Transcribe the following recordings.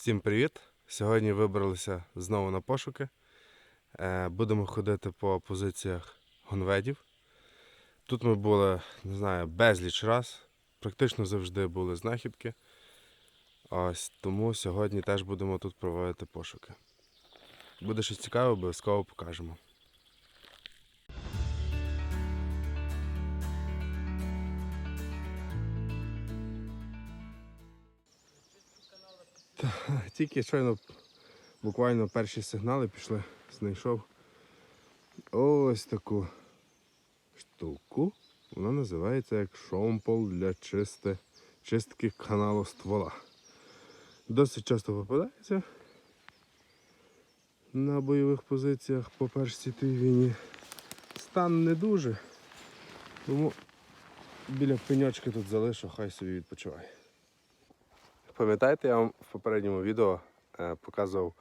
Всім привіт! Сьогодні вибралися знову на пошуки. Е, Будемо ходити по позиціях гонведів. Тут ми були, не знаю, безліч раз. Практично завжди були знахідки. Ось тому сьогодні теж будемо тут проводити пошуки. Буде щось цікаве, обов'язково покажемо. Тільки щойно буквально перші сигнали пішли, знайшов ось таку штуку. Вона називається як шомпол для чисти, чистки каналу ствола. Досить часто попадається на бойових позиціях по Першій світовій війні. Стан не дуже, тому біля пеньочки тут залишу, хай собі відпочиває. Пам'ятаєте, я вам в попередньому відео е, показував,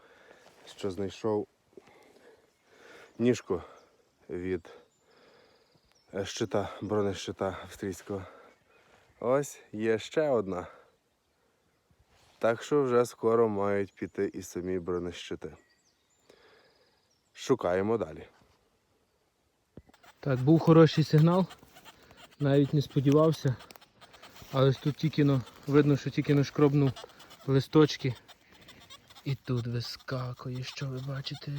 що знайшов ніжку від е, щита, бронещита австрійського. Ось є ще одна. Так що вже скоро мають піти і самі бронещити. Шукаємо далі. Так, був хороший сигнал. Навіть не сподівався. Але тут тільки но, видно, що тільки не шкробнув листочки. І тут вискакує, що ви бачите.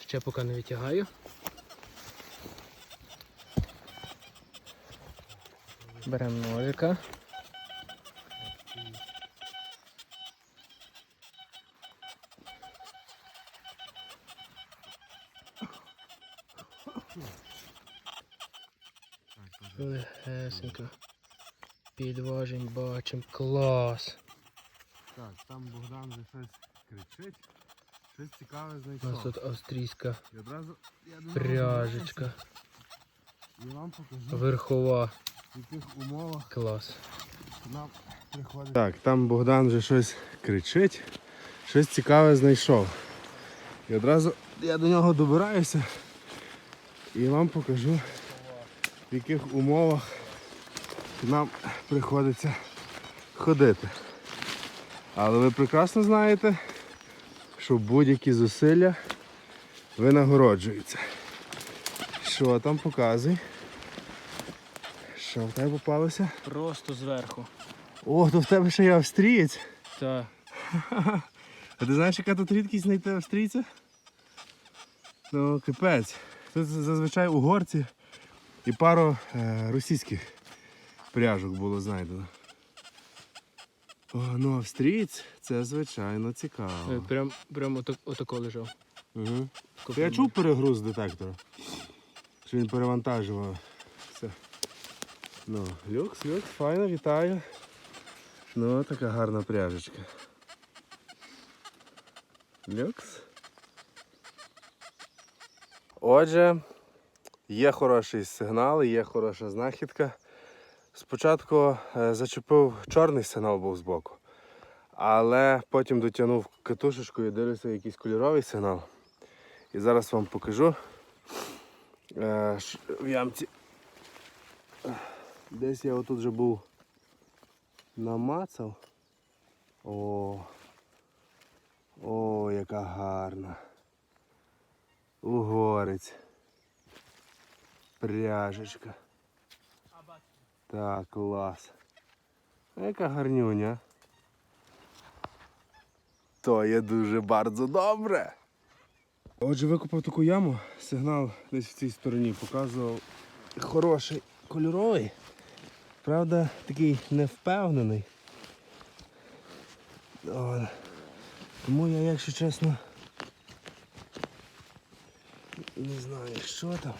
Ще поки не витягаю. Беремо ножика. Легесенько. Підважень бачимо. Клас. Так, там Богдан вже щось кричить. Щось цікаве знайшов. У нас тут австрійська І одразу я до пряжечка. І вам покажу, Верхова. в яких умовах Клас. нам приходить. Так, там Богдан вже щось кричить, щось цікаве знайшов. І одразу я до нього добираюся і вам покажу, в яких умовах нам приходиться ходити. Але ви прекрасно знаєте, що будь-які зусилля винагороджуються. Що там показуй? Що в тебе попалося? Просто зверху. О, то в тебе ще є австрієць. Так. А ти знаєш, яка тут рідкість знайти австрійця? Ну, капець. Тут зазвичай угорці і пару е, російських пряжок було знайдено. О, ну австрієць це звичайно цікаво. Прям, прям отак, отако лежав. Угу. Я чув перегруз детектора. Що він перевантажував. Все. Ну, люкс, люкс, файно, вітаю. Ну, така гарна пряжечка. Люкс. Отже, є хороший сигнал, є хороша знахідка. Спочатку е, зачепив чорний сигнал був збоку, але потім дотягнув катушечку і дивлюся якийсь кольоровий сигнал. І зараз вам покажу. Е, В ямці. Десь я отут вже був намацав. О, о, яка гарна. Угорець. Пряжечка. Так, клас. Яка гарнюня. То є дуже bardzo добре. Отже, викопав таку яму, сигнал десь в цій стороні показував хороший кольоровий. Правда, такий невпевнений. Тому я, якщо чесно, не знаю, що там.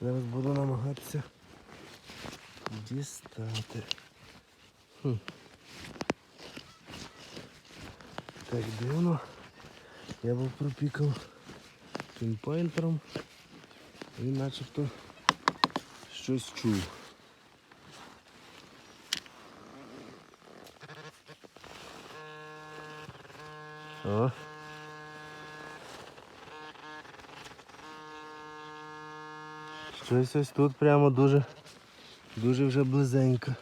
Зараз буду намагатися дістати. Хм. Так дивно. Я був пропікав пінпойнтером і начебто щось чув. О. Щось ось тут прямо дуже Дуже вже близенько.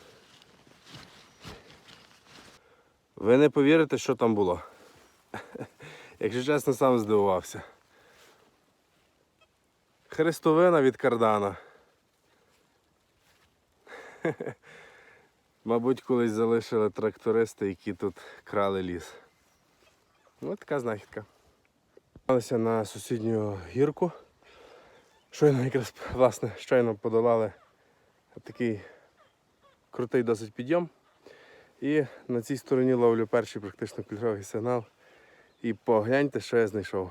Ви не повірите, що там було. Якщо чесно, сам здивувався. Хрестовина від кардана. Мабуть, колись залишили трактористи, які тут крали ліс. Ось така знахідка. Подалися на сусідню гірку. Щойно якраз, власне, щойно подолали такий крутий досить підйом. І на цій стороні ловлю перший практично кольоровий сигнал. І погляньте, що я знайшов.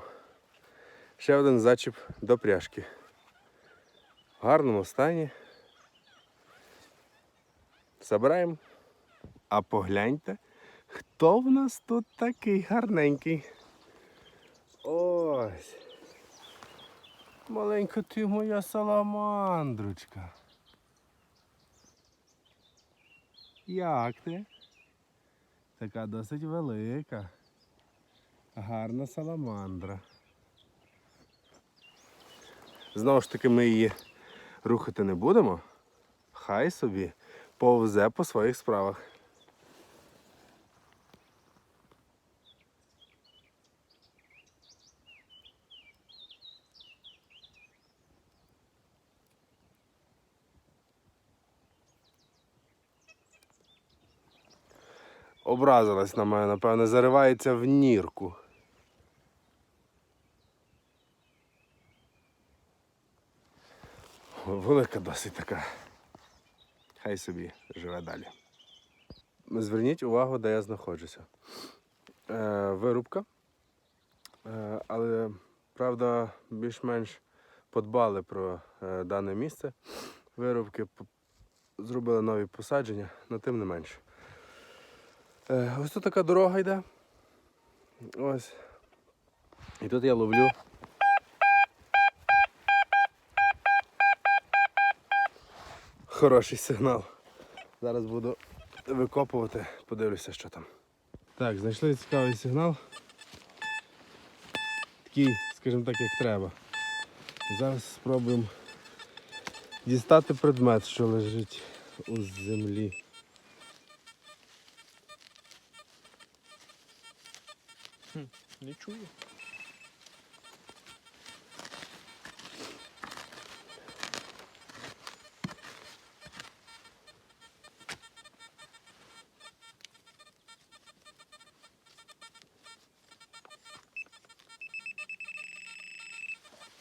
Ще один зачіп до пряжки. В гарному стані. Забираємо. А погляньте, хто в нас тут такий гарненький. Ось. Маленька ти моя саламандрочка. Як ти? Така досить велика. Гарна саламандра. Знову ж таки, ми її рухати не будемо. Хай собі повзе по своїх справах. Образилась на мене, напевно, заривається в нірку. Велика досить така. Хай собі живе далі. Зверніть увагу, де я знаходжуся. Е, вирубка. Е, але, правда, більш-менш подбали про е, дане місце. Вирубки зробили нові посадження, але тим не менше. Е, ось тут така дорога йде. Ось. І тут я ловлю. Хороший сигнал. Зараз буду викопувати, подивлюся, що там. Так, знайшли цікавий сигнал. Такий, скажімо так, як треба. Зараз спробуємо дістати предмет, що лежить у землі. Не чую.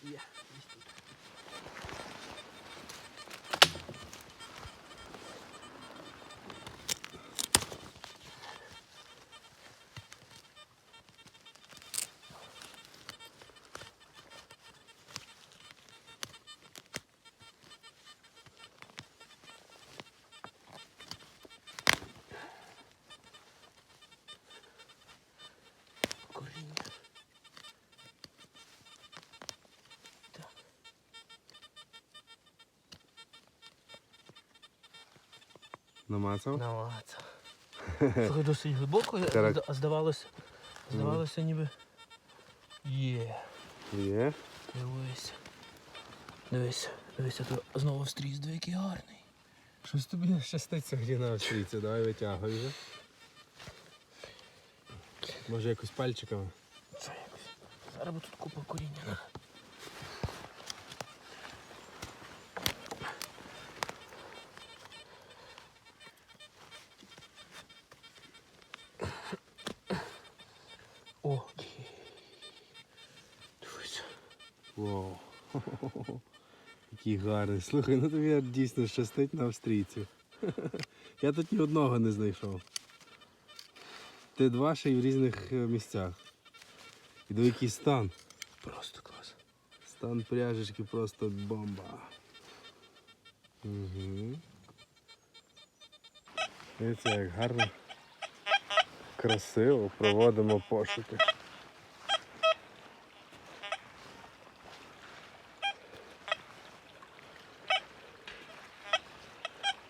Є, десь Намацав? Намацав. Слухай, досить глибоко, Харак- а здавалося, здавалося ніби. Є. Є. Дивися. Дивися, дивися, то знову стріз, диви, який гарний. Щось тобі щастить сьогодні на австрійці, давай витягуй вже. Може якось пальчиками. Це якось. Зараз бо тут купа коріння. Який гарний. Слухай, ну тобі дійсно щастить на австрійців. Я тут ні одного не знайшов. Ти два ще й в різних е, місцях. І до який стан. Просто клас. Стан пряжечки просто бомба. Угу. Дивіться, як гарно, красиво проводимо пошуки.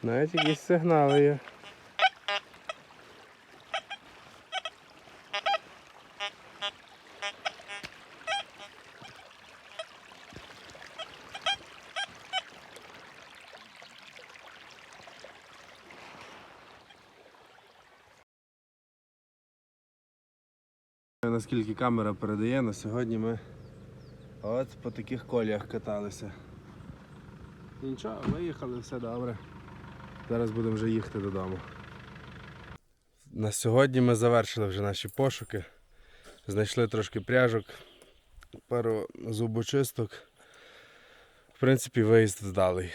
Навіть якісь сигнали є. Наскільки камера передає, на сьогодні ми от по таких коліях каталися. Нічого, виїхали, все добре. Зараз будемо вже їхати додому. На сьогодні ми завершили вже наші пошуки. Знайшли трошки пряжок, пару зубочисток. В принципі, виїзд вдалий.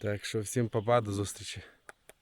Так що всім папа, до зустрічі.